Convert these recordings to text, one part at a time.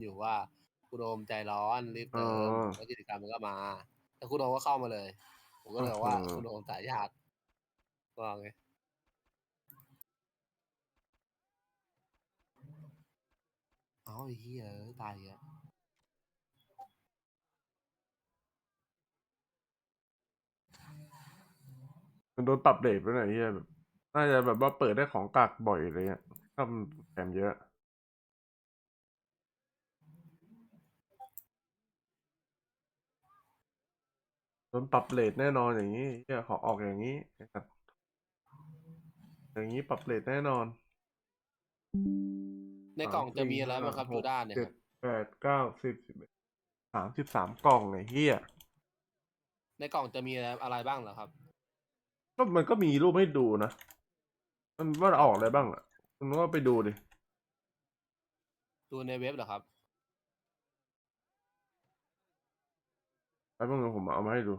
อยู่ว่าคุณโอมใจร้อนรีบเติมอ๋อ แล้วกิจกรรมมันก็มาแล้วคุณโอมก็เข้ามาเลย ผมก็เลยบอกว่าอืม คุณโอมสายญาติว่าไงเอาไอ้เหี้ยเอ้ยตายอะมันโดนปรับเรทไปหน่อยเฮียแบบน่าจะแบบว่าเปิดได้ของกากบ่อยอะไรเงี้ยถ้ามันแถมเยอะ โดนปรับเรทแน่นอนอย่างนี้เฮียขอออกอย่างนี้นะครับอย่างนี้ปรับเรทแน่นอน ในกล่องจะมีอะไรบ้างครับหจูกด้าเนี่ยเจ็คดรับแปดเก้าสิบสิบเอ็ดสามสิบสามกล่องไอ้เฮียในกล่องจะมีอะไรอะไรบ้างเหรอครับ ก็มันก็มีรูปให้ดูนะ มันว่าออกอะไรบ้างอะคุณก็ไปดูดิ ดูในเว็บเหรอครับ แป๊บนึงผมเอามาให้ดู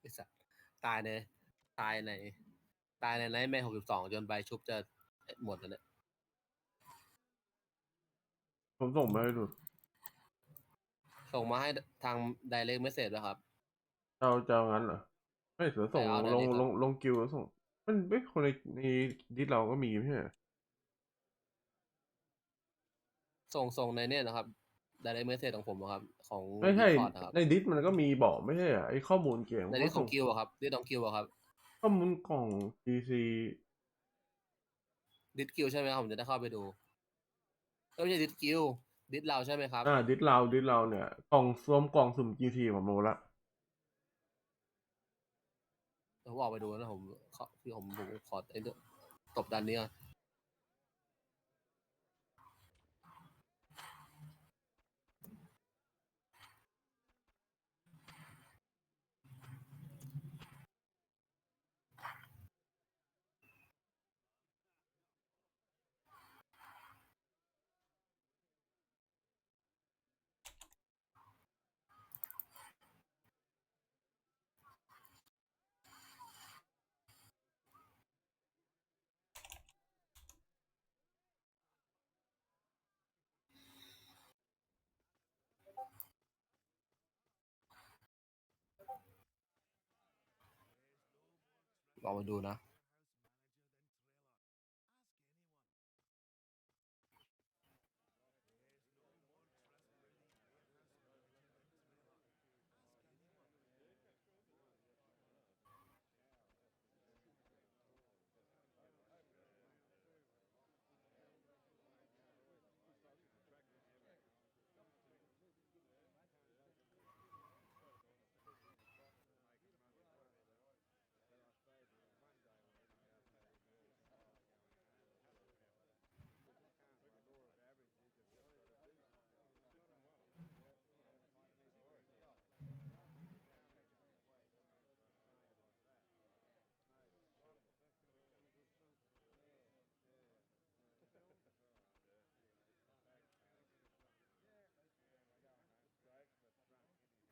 ไอ้สัสตายในตายใน ตายในไนท์แมร์หกสิบสองจนใบชุบจะหมดแล้วเนี่ย ผมส่งมาให้ดูส่งมาให้ทาง direct message แล้วครับ เจ้าเจ้างั้นเหรอไม่เสือส่งไม่เอาลงเดี๋ยวนี้ลงลงกิวแล้วส่ง มันไม่คนในในดิสเราก็มีไม่ใช่เหรอส่งส่งในเนี่ยนะครับ direct message ของผมอะครับ ของ ไม่ใช่ Discord นะครับในดิสมันก็มีบอกไม่ใช่เหรอไอ้ข้อมูลเกี่ยวในนี้ของกิวอะครับนี่ของกิวอะครับข้อมูลกล่อง PC ดิสกิวใช่ไหมครับผมจะได้เข้าไปดู เอ้ยไม่ใช่ดิสกิวดิสเราใช่ไหมครับ อ่าดิสเราดิสเราเนี่ย กล่องรวมกล่องสุ่ม GT ผมรู้ละผมออกไปดูนะผมขอพี่ผมผมขอไอ้เรื่องตบดันนี้ก่อน ลองมาดูนะ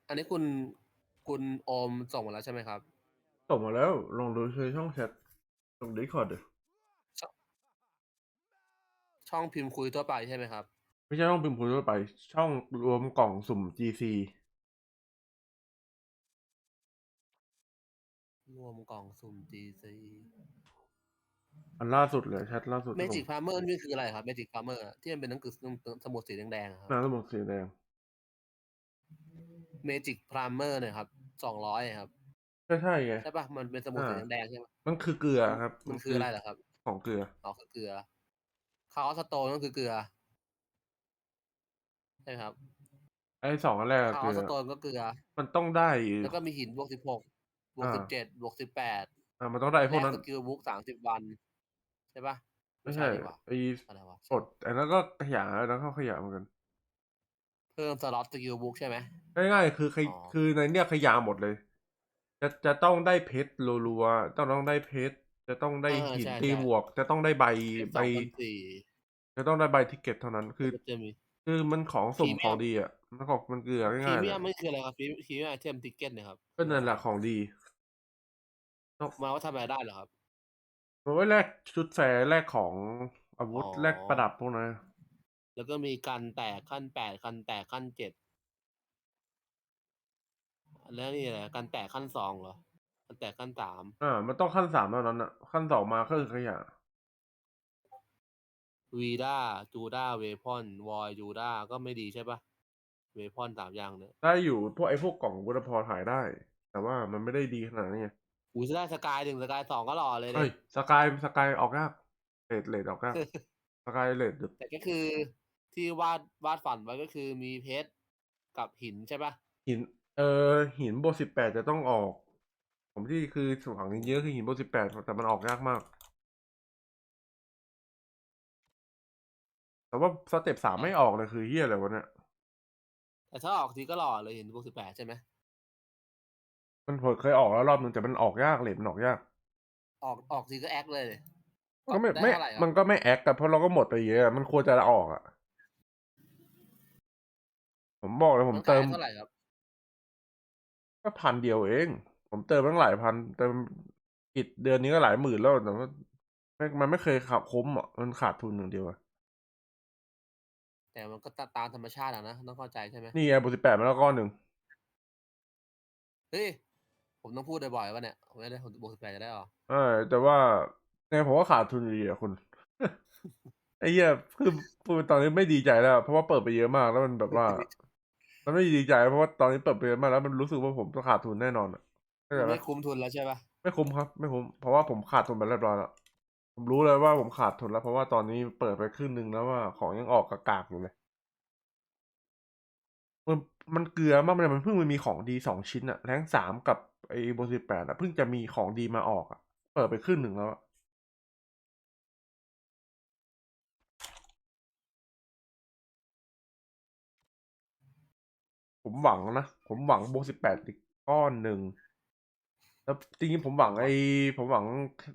อันนี้คุณคุณโอมส่งมาแล้วใช่ไหมครับ ส่งมาแล้วลองดูในช่องแชทตรงดิสคอร์ดช่องพิมพ์คุยทั่วไปใช่ไหมครับ ไม่ใช่ช่องพิมพ์คุยทั่วไป ช่องรวมกล่องสุ่ม GC รวมกล่องสุ่ม GC อันล่าสุดเลยแชทล่าสุด Magic Farmer นี่คืออะไรครับ Magic Farmer อะที่มันเป็นหนังสือสมุดสีแดงๆอะครับน้ำสมุดสีแดง Magic Farmer เนี่ยครับสองร้อยครับใช่ใช่ไงใช่ปะมันเป็นสมุดสีอ่าแดงๆใช่ไหมมันคือเกลือครับ มันคืออะไรเหรอครับ ของเกลืออ๋อคือเกลือคาร์สโตนก็คือเกลือใช่ครับไอ้สองอันแรกอะคาเกลืร์สอโตนก็เกลือ มันต้องได้ แล้วก็มีหินบวกสิบหกบวกอ่าสิบเจ็ดบวกสิบแปดอ่ามันต้องได้ไอ้พวกนั้นสกิลบุ๊กสามสิบวัน ใช่ปะไม่ใช่ดีกว่าไอ้อะไรวะกดอันนั้นก็ขยะอันนั้นก็ขยะเหมือนกัน เพิ่มสล็อตสกิลบุ๊กใช่ไหมง่ายๆคือขยอ๋อคือในเนี้ยขยะหมดเลย จะจะต้องได้เพชรรัวๆต้องต้องได้เพชรจะต้องได้เออหินใช่ตีใช่บวก จะต้องได้ใบสใบองพันสี่จะต้องได้ใบทิกเก็ตเท่านั้นคือก็จะมีคือมันของสุ่มพรีเมียมของดีอะมันของมันเกลือพรีง่ายๆเมีเลยยมไม่คืออะไรครับพรีพรีเมียมไอเทมติเก็ตเนี่ยครับก็นั่นแหละของดีมาว่าทำอะไรได้เหรอครับมันไว้แลกชุดแฟร์แลกของอาวุธอ๋อแลกประดับพวกนั้น แล้วก็มีการแตกขั้นแปดขั้นแตกขั้นเจ็ดแล้วนี่อะไรการแตกขั้นสองเหรอการแตกขั้นสามอ่า มันต้องขั้นสามเท่านั้นอะ ขั้นสองมาก็คือขยะวีด้าจูด้าเวพอนวอยจูด้าก็ไม่ดีใช่ปะเวพอนสามอย่างเนี่ยได้อยู่พวกไอ้พวกกล่องบุรพอถ่ายได้ แต่ว่ามันไม่ได้ดีขนาดนี้ไงอูจะได้สกายหนึ่งสกายสองก็หล่อเลยเฮ้เนี่ยยสกายสกายออกยากเลดเลดออกยากสกายเลดแต่ก็คือ ที่วาดวาดฝันไว้ก็คือมีเพชรกับหินใช่ปะหิน เออหินโบสิบแปดจะต้องออก ผมที่คือหวังเยอะคือหินโบสิบแปดแต่มันออกยากมาก แต่ว่าสเต็ปสามไม่ออกเลยคือเฮียอะไรวะเนี่ยแต่ถ้าออกทีก็หล่อเลยหินบวกสิบแปดใช่ไหมมันเคยออกแล้วรอบนึงแต่มันออกยากเลดมันออกยาก ออกออกทีก็แอคเลยก็ไม่ได้ไม่เท่าไหร่ครับมันก็ไม่แอคแต่เพราะเราก็หมดไปเยอะ มันควรจะออกอะ ผมบอกเลยผมนเติมขายเท่าไหร่ครับ ก็พันเดียวเอง ผมเติมตั้งหลายพันเติมกิจเดือนนี้ก็หลายหมื่นแล้วแต่ว่าไม่มันไม่เคยขับคุ้มอะมันขาดทุนอย่างเดียวอะแต่มันก็ตามธรรมชาติอะนะต้องเข้าใจใช่ไหมนี่ไงบทสิบแปดมาแล้วก้อนหนึ่งเฮ้ยผมต้องพูดบ่อยๆว่าเนี่ยผมไม่ได้ผมบวกสิบแปดจะได้หรอเออแต่ว่าไงผมว่าขาดทุนอยู่ดีอะคุณ ไอ้เหี้ยคือพูดตอนนี้ไม่ดีใจแล้ว เพราะว่าเปิดไปเยอะมากแล้วมันแบบว่า มันไม่ดีใจเพราะว่าตอนนี้เปิดไปเยอะมากแล้วมันรู้สึกว่าผมจะขาดทุนแน่นอนอะเข้าใจไหมไม่คุ้มทุนแล้วใช่ปะไม่คุ้มครับ ไม่คุ้มเพราะว่าผมขาดทุนไปเรียบร้อยแล้วผมรู้เลยว่าผมขาดทุนแล้ว เพราะว่าตอนนี้เปิดไปครึ่งหนึ่งแล้วว่าของยังออกกากๆอยู่เลยมันมันเกลือมากเลยมันเพิ่งมันมีของดีสองชิ้นอะแรงสามกับไอ้โบสิบแปดอะเพิ่งจะมีของดีมาออกอะเปิดไปครึ่งหนึ่งแล้วอะ ผมหวังนะ ผมหวังโบสิบแปดอีกก้อนหนึ่ง แล้วจริงๆผมหวังไอ้ผมหวัง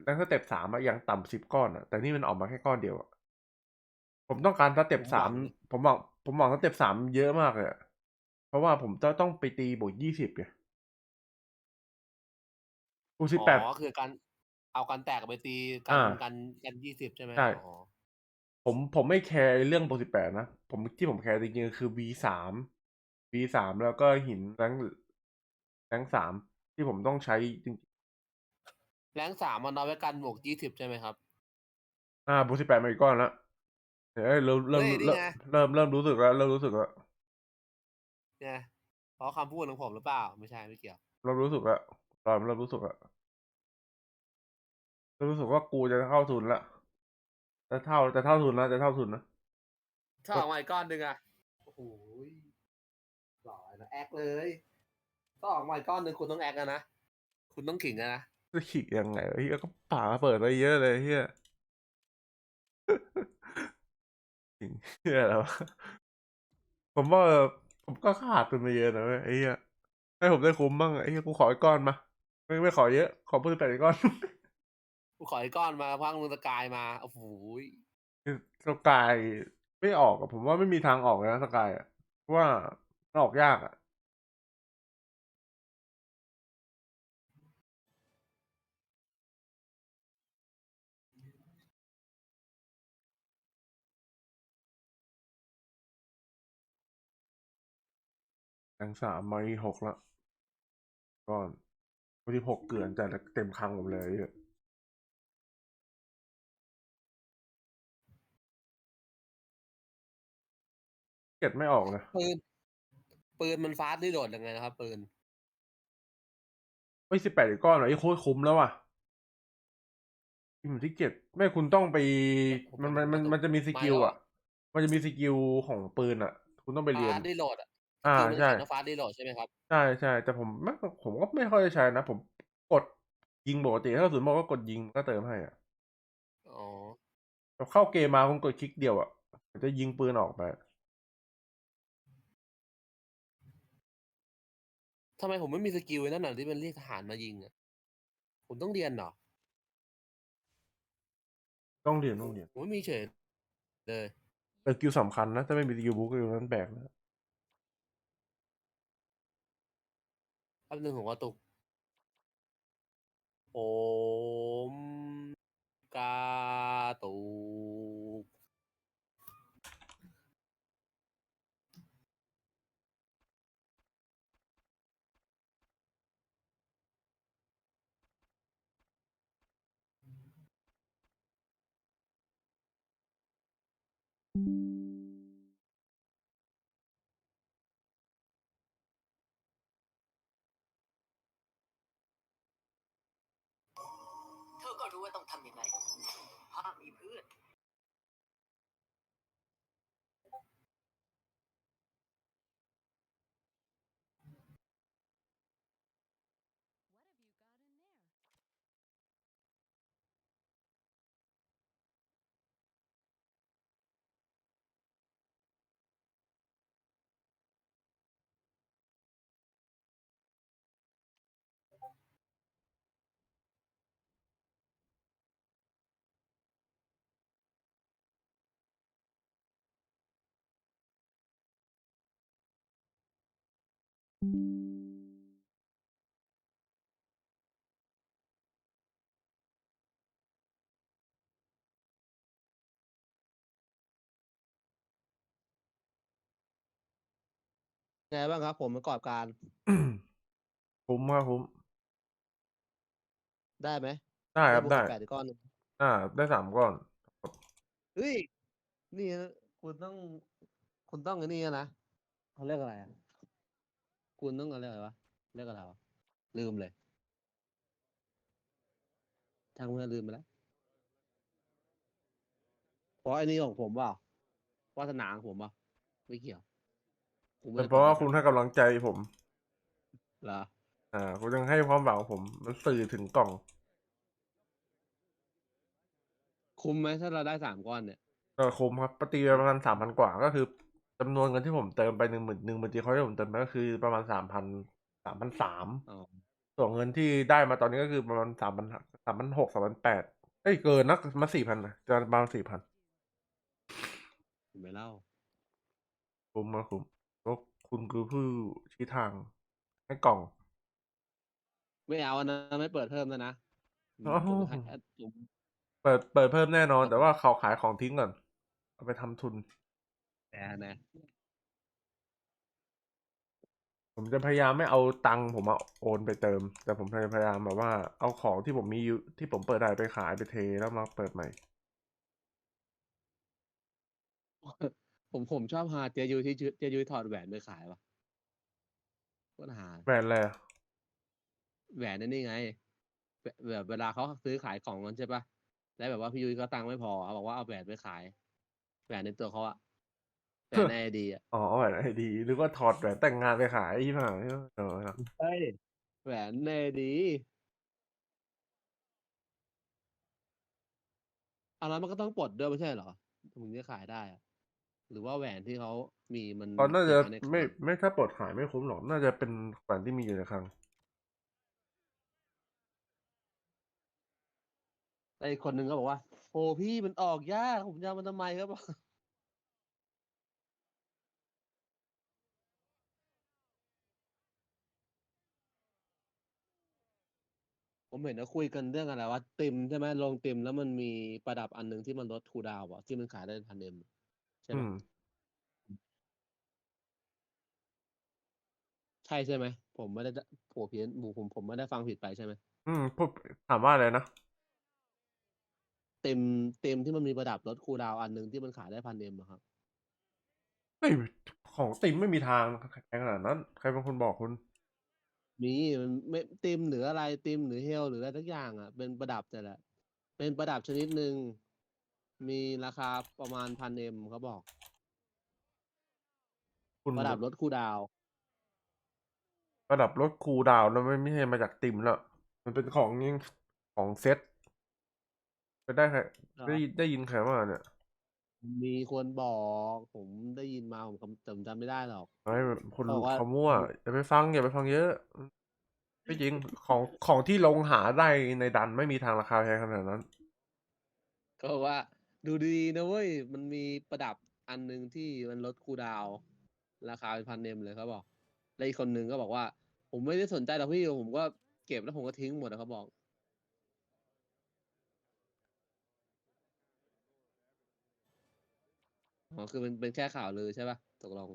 แรงสเต็ปสามอะอย่างต่ำสิบก้อนอะแต่นี่มันออกมาแค่ก้อนเดียวอะผมต้องการสเต็ปสามผมหวัง ผมหวังสเต็ปสามเยอะมากเลยอะเพราะว่าผมจะต้องไปตีบวกยี่สิบไงกูสิบแปดอ๋อคือการเอาการแตกไปตีกันอ่ากันกันยี่สิบใช่ไหมใช่อ๋อผมผมไม่แคร์เรื่องโบสิบแปดนะ ผมที่ผมแคร์จริงๆคือ V สาม V สามแล้วก็หินแรงแรงสามที่ผมต้องใช้จริงแรงสามมันเอาไว้กันบวกยี่สิบใช่ไหมครับ ๆอ่าโบสิบแปดมาอีกก้อนแล้วเอ้ยเริ่มเริ่มเฮ้ยนี่เริ่มไง เริ่มเริ่มรู้สึกแล้วเริ่มรู้สึกแล้วเนี่ยเพราะคำพูดของผมหรือเปล่า ไม่ใช่ไม่เกี่ยว เริ่มรู้สึกแล้วเริ่มเริ่มรู้สึกแล้วเริ่มรู้สึกว่ากูจะเข้าทุนละจะเท่าจะเท่าทุนแล้วจะเท่าทุนนะ ถ้าออกมาอีกก้อนหนึ่งอะโอ้โหหล่อนะ แอคเลยถ้าออกมาอีกก้อนหนึ่งคุณต้องแอคอะนะ คุณต้องขิงอะนะจะขีดยังไงวะเฮียก็ป่าเปิดไปเยอะเลยเฮียจริงเฮียแล้วะผมว่าผมก็ขาดทุนไปเยอะนะเว้ยไอ้เฮียให้ผมได้คุ้มบ้างไอ้เฮียกูขออีกก้อนมาไม่ไม่ขอเยอะ ขอพูดแปดอีกก้อนกูขออีกก้อนมาพังมือตะกายมาโอ้โหสกายไม่ออกอะผมว่าไม่มีทางออกเลยนะสกายอะเพราะว่ามันออกยากอะ แรงสามมาอีกหกละก้อนวันที่หกเกลื่อนแต่เต็มคลังผมเลยอะเก็บไม่ออกเลยปืน ปืนมันฟาสต์ได้โดดยังไงนะครับ ปืนไม่สิบแปดก้อนเหรอไอ้โคตรคุ้มแล้วว่ะที่มันที่เก็บไม่คุณต้องไป มันมันมันมันจะมีสกิลอะ มันจะมีสกิลของปืนอะ คุณต้องไปเรียนฟาสต์ได้โหลดอะ อ่าคือมันใช่เขียนว่าฟาสต์ได้โหลดใช่ไหมครับ ใช่ใช่แต่ผมไม่ผมก็ไม่ค่อยได้ใช้นะ ผมกดยิงปกติถ้าศูนย์บอกก็กดยิงก็เติมให้อะอ๋อ แบบเข้าเกมมาผมกดคลิกเดียวอะมันจะยิงปืนออกไปทำไมผมไม่มีสกิลไอ้นั่นน่ะที่มันเรียกทหารมายิงอะผมต้องเรียนเหรอ ต้องเรียนต้องเรียนผมไม่มีเฉยเลย แต่กิลสำคัญนะถ้าไม่มีกิลบุ๊กกิลนั้นแบกนะ แป๊บนึงผมว่าตุกโอมกาตุกเธ ก็รู้ว่าต้องทำยังไงห้ามมีเพื่อน ไงบ้างครับ ผมประกอบการคุ้มครับคุ้มได้ไหมได้ครับได้แปดก้อนหนึ่งอ่า ได้สามก้อนเฮ้ยนี่นะคุณต้อง คุณต้องอันนี้นะเขาเรียกอะไรอะ คุณต้องอะไรวะเรียกอะไรวะลืมเลยทางเมื่อลืมไปแล้วเพราะไอ้นี่ของผมเปล่าวาสนาของผมเปล่าไม่เกี่ยวกูไม่เป็นได้เพราะว่าป็นคุณให้กำลังใจผม เหรออ่า คุณยังให้ความหวังผม มันสื่อถึงกล่อง คุ้มไหมถ้าเราได้สามก้อนเนี่ย ก็คุ้มครับปตีไปประมาณสามพันกว่าก็คือ จำนวนเงินที่ผมเติมไปหนึ่งหมื่นหนึ่งหมื่นจีเขาที่ผมเติมไปก็คือประมาณสามพันสามพันสามอ๋อส่วนเงินที่ได้มาตอนนี้ก็คือประมาณสามพันสามพันหกสามพันแปดเอ้ยเกินนะมาสี่พันนะจะประมาณสี่พันเห็นไหมเล่าคุ้มมาคุ้มก็คุณคือผู้ชี้ทางให้กล่อง ไม่เอาอันนะไม่เปิดเพิ่มแล้วนะอ้าวผมให้แอดผมเปิดเปิดเพิ่มแน่นอน แต่ว่าเขาขายของทิ้งก่อนเอาไปทำทุน แน่นะ ผมจะพยายามไม่เอาตังค์ผมมาโอนไปเติม แต่ผมพยายามแบบว่า เอาของที่ผมมีอยู่ที่ผมเปิดได้ไปขายไปเทแล้วมาเปิดใหม่ ผมผมชอบหาเจยุ้ยที่เจยุ้ยถอดแหวนไปขายวะก็หาแบรนด์อะไรอะแหวนนั่นนี่ไงแบบแบบเวลาเขาซื้อขายของกันใช่ปะแล้วแบบว่าพี่ยุ้ยก็ตังค์ไม่พอเขาบอกว่าเอาแหวนไปขายแหวนในตัวเขาอะ แหวนในไอดีอะอ๋อแหวนไอดีหรือว่าถอดแหวนแต่งงานไปขายยี่ห้อเออครับเฮ้ยแหวนในไอดีเอาแล้วมันก็ต้องปลดด้วยไม่ใช่เหรอถึงจะขายได้อะหรือว่าแหวนที่เขามีมันตอนน่าจะเก็บว้ในคลังไม่ไม่ถ้าปลดขายไม่คุ้มหรอกน่าจะเป็นแหวนที่มีอยู่ในคลังแต่อีกคนนึงก็บอกว่าโอ้พี่มันออกยากผมจะเอามันทำไมครับ ผมเห็นเขาคุยกันเรื่องอะไรว่าติมใช่ไหมลงติมแล้วมันมีประดับอันหนึ่งที่มันลดคูลดาวน์อะที่มันขายได้พันเอ็มใช่ไหอืมมใช่ใช่ไหมผมไม่ได้ผัวเพี้ยนผมผมผมไม่ได้ฟังผิดไปใช่ไหมอืมพูดถามว่าอะไรนะติมติมที่มันมีประดับลดคูลดาวน์อันหนึ่งที่มันขายได้พันเอ็มครับ ไม่ของติมไม่มีทางแพงขนาดนั้น ใครเป็นคนบอกคุณ มีมันไม่ติมหรืออะไรติมหรือเฮลหรืออะไรทักอย่างอะ เป็นประดับแต่ละ เป็นประดับชนิดหนึ่งมีราคาประมาณพันเอ็มเขาบอก คุณประดับลดคูลดาวน์ระดับลดคูลดาวน์แล้วไม่ไม่ใช่มาจากติมแล้ว มันเป็นของยิ่งของเซ็ตไปได้ใครได้ยินได้ยินใครว่าเนี่ย มีคนบอก ผมได้ยินมาผมจำจำไม่ได้หรอกไอ้คนเขามั่วอย่าไปฟังอย่าไปฟังเยอะไม่จริงของของที่ลงหาได้ในดันไม่มีทางราคาแพงขนาดนั้น ก็ว่าดูดีนะเว้ย มันมีประดับอันหนึ่งที่มันลดคูดาวราคาเป็นพันเนมเลยเขาบอก แล้วอีกคนหนึ่งก็บอกว่า ผมไม่ได้สนใจหรอกพี่ผมก็เก็บแล้วผมก็ทิ้งหมดนะเขาบอก อ๋อคือมันเป็นแค่ข่าวลือใช่ป่ะตกลง